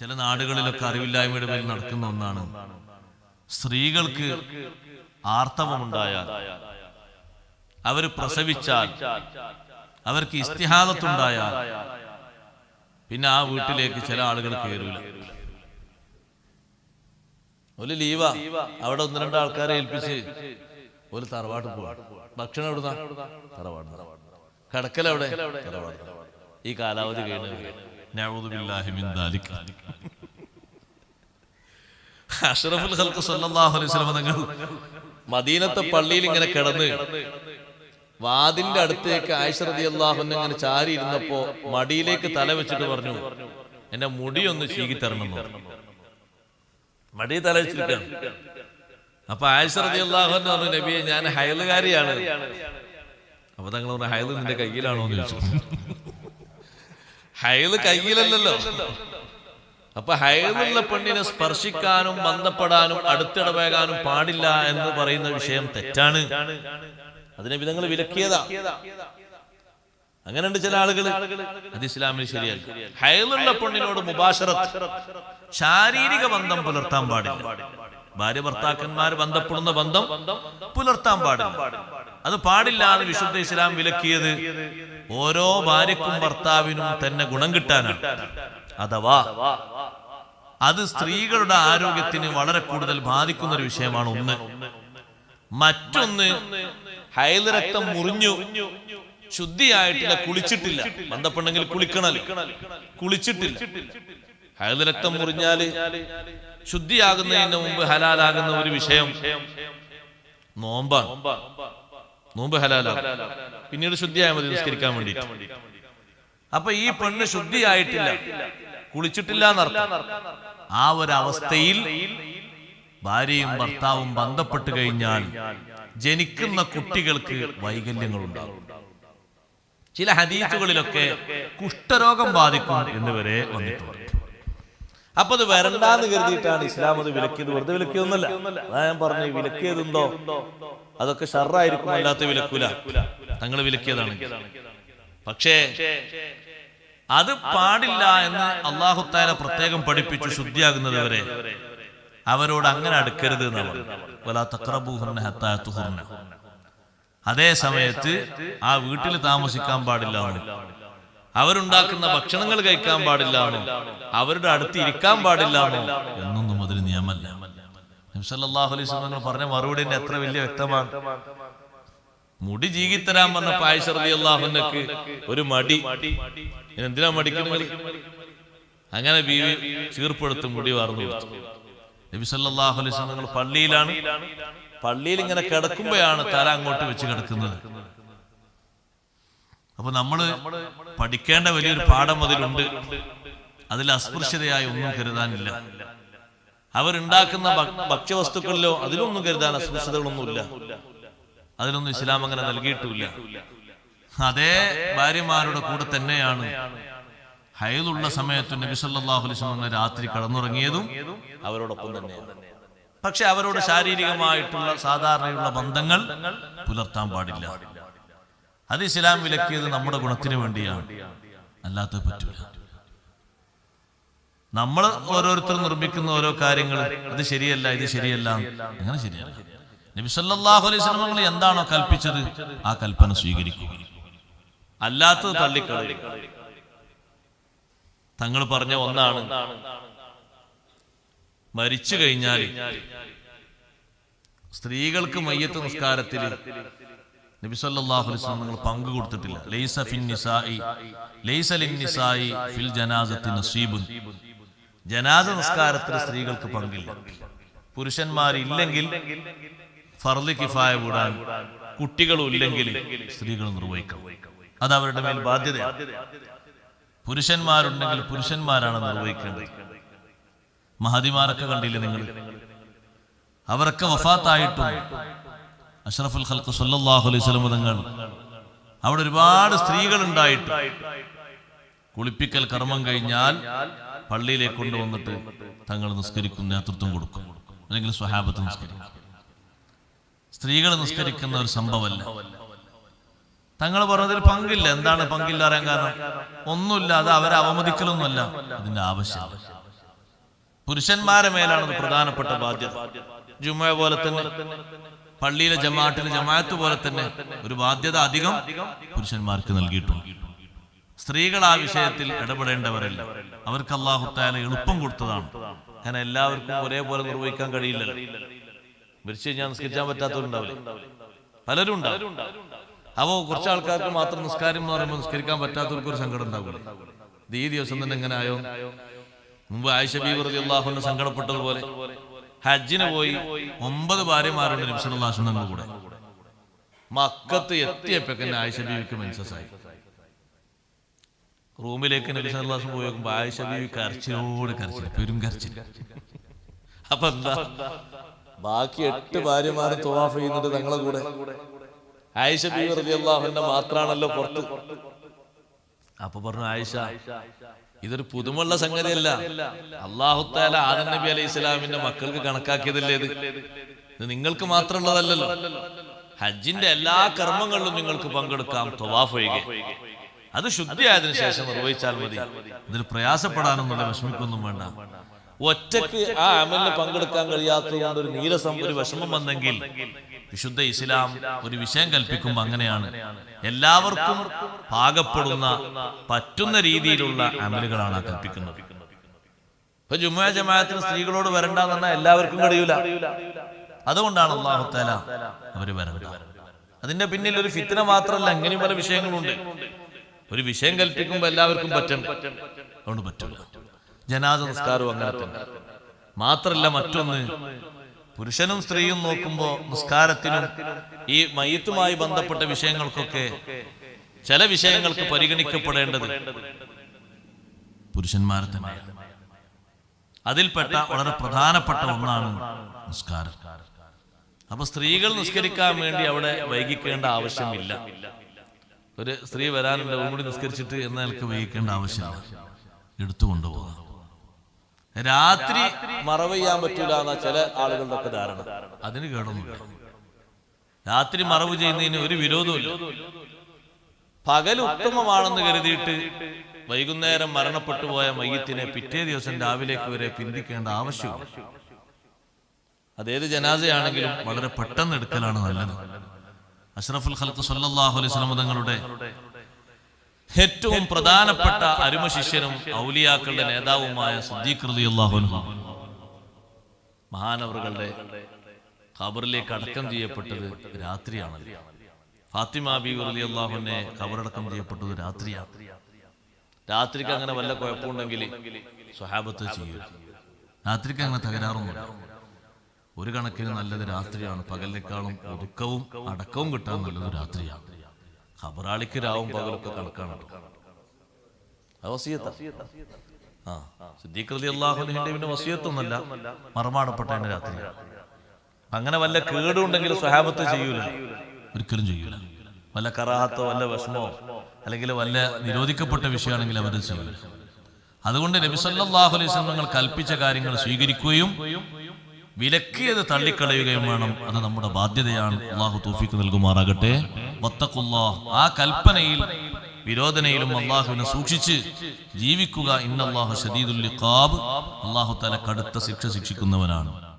ചില നാടുകളിലൊക്കെ അറിവില്ലായ്മയുടെ പേരിൽ നടക്കുന്ന ഒന്നാണ്. സ്ത്രീകൾക്ക് ആർത്തവമുണ്ടായാൽ അവർ പ്രസവിച്ചാൽ അവർക്ക് ഇസ്തിഹാദത്തുണ്ടായാൽ പിന്നെ ആ വീട്ടിലേക്ക് ചില ആളുകൾ കയറൂല. ഒരു ലീവ. അവിടെ ഒന്ന് രണ്ട് ആൾക്കാരെ ഏൽപ്പിച്ച് ഒരു തറവാട്ട് പോവാ. ഭക്ഷണം എവിടുന്ന? തറവാട് കിടക്കലെവിടെ ഈ കാലാവധി കഴിഞ്ഞ അലൈഹി മദീനത്തെ പള്ളിയിൽ ഇങ്ങനെ കിടന്ന് വാതിലിന്റെ അടുത്തേക്ക് ആയിഷ റളിയല്ലാഹു അൻഹ ഇങ്ങനെ ചാരി ഇരുന്നപ്പോ മടിയിലേക്ക് തല വെച്ചിട്ട് പറഞ്ഞു എന്റെ മുടി ഒന്ന് ചീകി തരണം. മടി തല വെച്ചിട്ടാണ് അപ്പൊ ആയിഷ റളിയല്ലാഹു അൻഹ പറഞ്ഞു നബിയെ ഞാൻ ഹയലുകാരിയാണ്. അപ്പൊ തങ്ങൾ പറഞ്ഞു ഹയൽ നിന്റെ കയ്യിലാണോ എന്ന് ചോദിച്ചു. ഹയൽ കയ്യിലല്ലല്ലോ. അപ്പൊ ഹയലുള്ള പെണ്ണിനെ സ്പർശിക്കാനും ബന്ധപ്പെടാനും അടുത്തിടപഴകാനും പാടില്ല എന്ന് പറയുന്ന വിഷയം തെറ്റാണ്. അതിനെ വിധങ്ങൾ വിലക്കിയതാ. അങ്ങനെയുണ്ട് ചില ആളുകൾ അത് ഇസ്ലാമിൽ ശരിയല്ല. ഹയലുള്ള പെണ്ണിനോട് മുബാശറത്ത് ശാരീരിക ബന്ധം പുലർത്താൻ പാടില്ല. ഭാര്യ ഭർത്താക്കന്മാർ ബന്ധപ്പെടുന്ന ബന്ധം പുലർത്താൻ പാടില്ല. അത് പാടില്ല എന്ന് വിശുദ്ധ ഇസ്ലാം വിലക്കിയത്. ഓരോ ഭാര്യക്കും ഭർത്താവിനും തന്നെ ഗുണം കിട്ടാനാണ്. അഥവാ അത് സ്ത്രീകളുടെ ആരോഗ്യത്തിന് വളരെ കൂടുതൽ ബാധിക്കുന്ന ഒരു വിഷയമാണ് ഒന്ന്. മറ്റൊന്ന് ഹൈലരക്തം മുറിഞ്ഞു ശുദ്ധിയായിട്ടില്ല കുളിച്ചിട്ടില്ല. ബന്ധപ്പെട്ടെങ്കിൽ കുളിക്കണല്ലോ കുളിച്ചിട്ടില്ല. ഹൈലരക്തം മുറിഞ്ഞാൽ ശുദ്ധിയാകുന്നതിന് മുമ്പ് ഹലാലാകുന്ന ഒരു വിഷയം നോമ്പാണ്. നോമ്പ് ഹലാലാവും. പിന്നീട് ശുദ്ധിയായ മതി നിസ്കരിക്കാൻ വേണ്ടി അപ്പൊ ഈ പെണ്ണ് ശുദ്ധിയായിട്ടില്ല. കുളിച്ചിട്ടില്ല എന്നർത്ഥം. ആ ഒരു അവസ്ഥയിൽ ഭാര്യയും ഭർത്താവും ബന്ധപ്പെട്ട് കഴിഞ്ഞാൽ ജനിക്കുന്ന കുട്ടികൾക്ക് വൈകല്യങ്ങൾ ഉണ്ടാകും ചില ഹദീസുകളിലൊക്കെ കുഷ്ഠരോഗം ബാധിക്കും എന്ന് വരെ വന്നിട്ടുണ്ട്. അപ്പൊ അത് വരണ്ടാന്ന് കരുതിയിട്ടാണ് ഇസ്ലാം അത് വിലക്കിയത്. വെറുതെ വിലക്കിയൊന്നുമല്ല അതാ ഞാൻ പറഞ്ഞു വിലക്കിയതുണ്ടോ? അതൊക്കെ ഷറായിരിക്കും അല്ലാത്ത വിലക്കൂല. തങ്ങൾ വിലക്കിയതാണ്. പക്ഷേ അത് പാടില്ല എന്ന് അള്ളാഹുത്താല പ്രത്യേകം പഠിപ്പിച്ച് ശുദ്ധിയാകുന്നത് വരെ അവരോട് അങ്ങനെ അടുക്കരുത് എന്നാണ്. അതേ സമയത്ത് ആ വീട്ടിൽ താമസിക്കാൻ പാടില്ല അവരുണ്ടാക്കുന്ന ഭക്ഷണങ്ങൾ കഴിക്കാൻ പാടില്ല അവരുടെ അടുത്ത് ഇരിക്കാൻ പാടില്ല എന്നൊന്നും അതിന് നിയമല്ല. നബ്സല്ലാഹു അലൈഹി പറഞ്ഞ മറുപടി തന്നെ എത്ര വലിയ വ്യക്തമാണ്. മുടി ജീവിത്തരാൻ വന്ന പായസറതി അള്ളാഹുനക്ക് ഒരു മടി. എന്തിനാ മടിക്കുന്നത്? അങ്ങനെ ബീവി ചീർപ്പെടുത്ത് മുടി വാർന്നു നബി സല്ലല്ലാഹു അലൈഹി പള്ളിയിലാണ്. പള്ളിയിൽ ഇങ്ങനെ കിടക്കുമ്പോഴാണ് തല അങ്ങോട്ട് വെച്ച് കിടക്കുന്നത്. അപ്പൊ നമ്മൾ പഠിക്കേണ്ട വലിയൊരു പാഠം അതിലുണ്ട്. അതിൽ അസ്പൃശ്യതയായി ഒന്നും കരുതാനില്ല. അവരുണ്ടാക്കുന്ന ഭക്ഷ്യവസ്തുക്കളിലോ അതിലൊന്നും കരുതാൻ അസ്പൃശ്യതകളൊന്നുമില്ല. അതിലൊന്നും ഇസ്ലാം അങ്ങനെ നൽകിയിട്ടില്ല. അതേ ഭാര്യമാരുടെ കൂടെ തന്നെയാണ് ഹൈലുള്ള സമയത്ത് നബി അലൈഹി രാത്രി കടന്നുറങ്ങിയതും അവരോടൊപ്പം തന്നെയാണ്. പക്ഷെ അവരോട് ശാരീരികമായിട്ടുള്ള സാധാരണയുള്ള ബന്ധങ്ങൾ പുലർത്താൻ പാടില്ല. അത് ഇസ്ലാം വിലക്കിയത് നമ്മുടെ ഗുണത്തിന് വേണ്ടിയാണ്. അല്ലാത്ത പറ്റൂല. നമ്മൾ ഓരോരുത്തർ നിർമ്മിക്കുന്ന ഓരോ കാര്യങ്ങൾ അത് ശരിയല്ല ഇത് ശരിയല്ല അങ്ങനെ ശരിയല്ല. നബി സല്ലല്ലാഹു അലൈഹി സ്വലമങ്ങൾ എന്താണോ കൽപ്പിച്ചത് ആ കൽപ്പന സ്വീകരിക്കുക അല്ലാത്തത് തള്ളിക്കളയുക തങ്ങൾ പറഞ്ഞ ഒന്നാണ് മരിച്ചു കഴിഞ്ഞാൽ സ്ത്രീകൾക്ക് മയ്യത്ത് നിസ്കാരത്തിൽ നബി സല്ലല്ലാഹു അലൈഹി വസല്ലം നിങ്ങൾ പങ്കു കൊടുത്തിട്ടില്ല. ലൈസ ഫിൻ ലൈസ ഫിൽ ജനാസത്തി നസീബുൻ. ജനാസ നിസ്കാരത്തിൽ സ്ത്രീകൾക്ക് പങ്കില്ല. പുരുഷന്മാരില്ലെങ്കിൽ ഫർദ് കിഫായ കൂടാൻ കുട്ടികളും ഇല്ലെങ്കിൽ സ്ത്രീകൾ നിർവഹിക്കണം. അത് അവരുടെ മേൽ ബാധ്യതയാണ് പുരുഷന്മാരുണ്ടെങ്കിൽ പുരുഷന്മാരാണ് നിർവഹിക്കേണ്ടത്. മഹതിമാരൊക്കെ കണ്ടില്ലേ നിങ്ങൾ? അവരൊക്കെ വഫാത്തായിട്ടും അഷ്റഫുൽ ഖൽക്ക് സല്ലല്ലാഹു അലൈഹി വസല്ലം തങ്ങൾ. അവിടെ ഒരുപാട് സ്ത്രീകൾ ഉണ്ടായിട്ട് കുളിപ്പിക്കൽ കർമ്മം കഴിഞ്ഞാൽ പള്ളിയിലേക്ക് കൊണ്ടുവന്നിട്ട് തങ്ങൾ നിസ്കരിക്കും നേതൃത്വം കൊടുക്കും. അല്ലെങ്കിൽ സ്വഹാബത്ത് നിസ്കരിക്കും. സ്ത്രീകൾ നിസ്കരിക്കുന്ന ഒരു സംഭവമല്ല. തങ്ങൾ പറഞ്ഞതിൽ പങ്കില്ല. എന്താണ് പങ്കില്ല അറിയാൻ കാരണം? ഒന്നുമില്ല. അത് അവരെ അവമതിക്കലൊന്നുമല്ല. അതിന്റെ ആവശ്യം. പുരുഷന്മാരെ മേലാണ് പ്രധാനപ്പെട്ട ബാധ്യത. ജുമ പോലെ തന്നെ. പള്ളിയിലെ ജമാഅത്തിലെ ജമാഅത്ത് പോലെ തന്നെ ഒരു ബാധ്യത അധികം പുരുഷന്മാർക്ക് നൽകിയിട്ടുണ്ട്. സ്ത്രീകൾ ആ വിഷയത്തിൽ ഇടപെടേണ്ടവരല്ല. അവർക്ക് അള്ളാഹു താല എളുപ്പം കൊടുത്തതാണ്. കാരണം എല്ലാവർക്കും ഒരേപോലെ നിർവഹിക്കാൻ കഴിയില്ലല്ലോ. മരിച്ചു കഴിഞ്ഞാൽ നിസ്കരിക്കാൻ പറ്റാത്തവരുണ്ടാവില്ല? പലരും ഉണ്ടാവും. അപ്പോ കുറച്ച് ആൾക്കാർക്ക് മാത്രം നിസ്കാരം എന്ന് പറയുമ്പോൾ നിസ്കരിക്കാൻ പറ്റാത്തവർക്ക് ഒരു സങ്കടം ഉണ്ടാവില്ല? ഇത് ഈ ദിവസം തന്നെ എങ്ങനെ ആയോ? മുമ്പ് ആയിഷ ബീവർ അള്ളാഹുവിന് സങ്കടപ്പെട്ടതുപോലെ. ഹജ്ജിന് പോയി ഒമ്പത് ഭാര്യമാരുണ്ട് തങ്ങൾ കൂടെ. മക്കത്ത് എത്തിയപ്പോ ആയിഷ ബീവിക്ക് മെൻസസായി റൂമിലേക്ക് നബി സല്ലാസ് പോയി നോക്കുമ്പോ ആയിഷ ബീവി കരച്ചിലോട് കരച്ചിൽ പെരും കരച്ചിൽ അപ്പൊ എന്താ? ബാക്കി എട്ട് ഭാര്യമാർ തുവാഫ് ചെയ്യുന്നുണ്ട് തങ്ങളെ കൂടെ. ആയിഷ ബീവി റളിയല്ലാഹുവിന്റെ മാത്രാണല്ലോ പുറത്ത്. അപ്പൊ പറഞ്ഞു ആയിഷ ഇതൊരു പുതുമുള്ള സംഗതിയല്ല. അള്ളാഹുത്താല ആദം നബി അലൈഹി ഇസ്ലാമിന്റെ മക്കൾക്ക് കണക്കാക്കിയതല്ലേ ഇത്? ഇത്? നിങ്ങൾക്ക് മാത്രമുള്ളതല്ലല്ലോ. ഹജ്ജിന്റെ എല്ലാ കർമ്മങ്ങളിലും നിങ്ങൾക്ക് പങ്കെടുക്കാം തൊവാഫ് ഒഴികെ അത് ശുദ്ധിയായതിനു ശേഷം നിർവഹിച്ചാൽ മതി. ഇതിൽ പ്രയാസപ്പെടാനൊന്നുമില്ല വിഷമിക്കൊന്നും വേണ്ട. ഒറ്റയ്ക്ക് ആ അമലിന് പങ്കെടുക്കാൻ കഴിയാത്തതുകൊണ്ട് ഒരു നീരസം ഒരു വിഷമം വന്നെങ്കിൽ വിശുദ്ധ ഇസ്ലാം ഒരു വിഷയം കൽപ്പിക്കുമ്പോൾ അങ്ങനെയാണ്. എല്ലാവർക്കും പാകപ്പെടുന്ന പറ്റുന്ന രീതിയിലുള്ള അമലുകളാണ് ആ കൽപ്പിക്കുന്നത്. ഇപ്പൊ ജുമാ ജമാഅത്തിന് സ്ത്രീകളോട് വരണ്ടെന്ന് പറഞ്ഞാൽ എല്ലാവർക്കും കഴിയൂല. അതുകൊണ്ടാണ് അള്ളാഹുത്താല അവർ വരണ്ട. അതിന്റെ പിന്നിൽ ഒരു ഫിത്തിന മാത്രമല്ല അങ്ങനെയും പല വിഷയങ്ങളുണ്ട്. ഒരു വിഷയം കൽപ്പിക്കുമ്പോൾ എല്ലാവർക്കും പറ്റും അതുകൊണ്ട് പറ്റില്ല ജനാദ നിസ്കാരവും അങ്ങനെ തന്നെ. മാത്രല്ല മറ്റൊന്ന് പുരുഷനും സ്ത്രീയും നോക്കുമ്പോ നിസ്കാരത്തിനും ഈ മയ്യത്തുമായി ബന്ധപ്പെട്ട വിഷയങ്ങൾക്കൊക്കെ ചില വിഷയങ്ങൾക്ക് പരിഗണിക്കപ്പെടേണ്ടത് പുരുഷന്മാരെ തന്നെ അതിൽപ്പെട്ട വളരെ പ്രധാനപ്പെട്ട ഒന്നാണ് നിസ്കാരം. അപ്പൊ സ്ത്രീകൾ നിസ്കരിക്കാൻ വേണ്ടി അവിടെ വൈകിക്കേണ്ട ആവശ്യമില്ല. ഒരു സ്ത്രീ വരാനുണ്ട് കൂടി നിസ്കരിച്ചിട്ട് എന്ന നിലയ്ക്ക് വൈകിക്കേണ്ട ആവശ്യമാണ് എടുത്തു കൊണ്ടുപോകാം രാത്രി മറവ് ചെയ്യാൻ പറ്റൂല എന്ന ചില ആളുകളുടെ ഒക്കെ ധാരണ. അതിന് കേടൊന്നുമില്ല രാത്രി മറവ് ചെയ്യുന്നതിന് ഒരു വിരോധമില്ല പകൽ ഉത്തമമാണെന്ന് കരുതിയിട്ട് വൈകുന്നേരം മരണപ്പെട്ടു പോയ മയ്യത്തിനെ പിറ്റേ ദിവസം രാവിലേക്ക് വരെ പിന്തിക്കേണ്ട ആവശ്യമില്ല അതേത് ജനാസയാണെങ്കിലും വളരെ പെട്ടെന്ന് എടുക്കലാണ് നല്ലത്. അഷ്റഫുൽ ഖൽക്ക് സല്ലാഹു അലൈഹി തങ്ങളുടെ ഏറ്റവും പ്രധാനപ്പെട്ട അരുമ ശിഷ്യനും ഔലിയാക്കളുടെ നേതാവുമായ സിദ്ദീഖ് റളിയല്ലാഹു അൻഹു. മഹാനവറുകളുടെ ഖബറിലേക്ക് അടക്കം ചെയ്യപ്പെട്ടത് രാത്രിയാണല്ലോ. ഫാത്തിമ ബി അള്ളാഹുനെ ഖബറടക്കം ചെയ്യപ്പെട്ടത് രാത്രിയാണ്. രാത്രിക്ക് അങ്ങനെ വല്ല കുഴപ്പമുണ്ടെങ്കിൽ സ്വഹാബത്ത് ചെയ്യും. രാത്രിക്ക് അങ്ങനെ തകരാറൊന്നുമില്ല. ഒരു കണക്കിന് നല്ലത് രാത്രിയാണ്. പകലിനേക്കാളും ഒതുക്കവും അടക്കവും കിട്ടാൻ നല്ലത് രാത്രിയാണ്. ഖബറാളിക്ക് രാവും പകലൊക്കെ കണക്കാണ്. ആ സിദ്ദീഖ് റളി അള്ളാഹുലിന്റെ പിന്നെ വസിയത്തൊന്നുമല്ല. മറമാടപ്പെട്ടതിന്റെ രാത്രി. അങ്ങനെ വല്ല കേടുണ്ടെങ്കിൽ സ്വഹാബത്ത് ചെയ്യൂല. ഒരിക്കലും ചെയ്യൂല. വല്ല കറാഹത്തോ വല്ല വിഷമോ അല്ലെങ്കിൽ വല്ല നിരോധിക്കപ്പെട്ട വിഷയമാണെങ്കിൽ അവർ ചെയ്യൂല. അതുകൊണ്ട് നബി സല്ലല്ലാഹു അലൈഹി കൽപ്പിച്ച കാര്യങ്ങൾ സ്വീകരിക്കുകയും വിലക്കിയത് തള്ളിക്കളയുകയും വേണം അത് നമ്മുടെ ബാധ്യതയാണ്. അള്ളാഹു തോഫിക്ക് നൽകുമാറാകട്ടെ. വത്തഖുല്ലാഹ് ആ കൽപ്പനയിൽ വിരോധനയിലും അള്ളാഹുവിനെ സൂക്ഷിച്ച് ജീവിക്കുക. ഇന്നല്ലാഹു ഷദീദുൽ ലിഖാബ് അള്ളാഹു തല കടുത്ത ശിക്ഷ ശിക്ഷിക്കുന്നവനാണ്.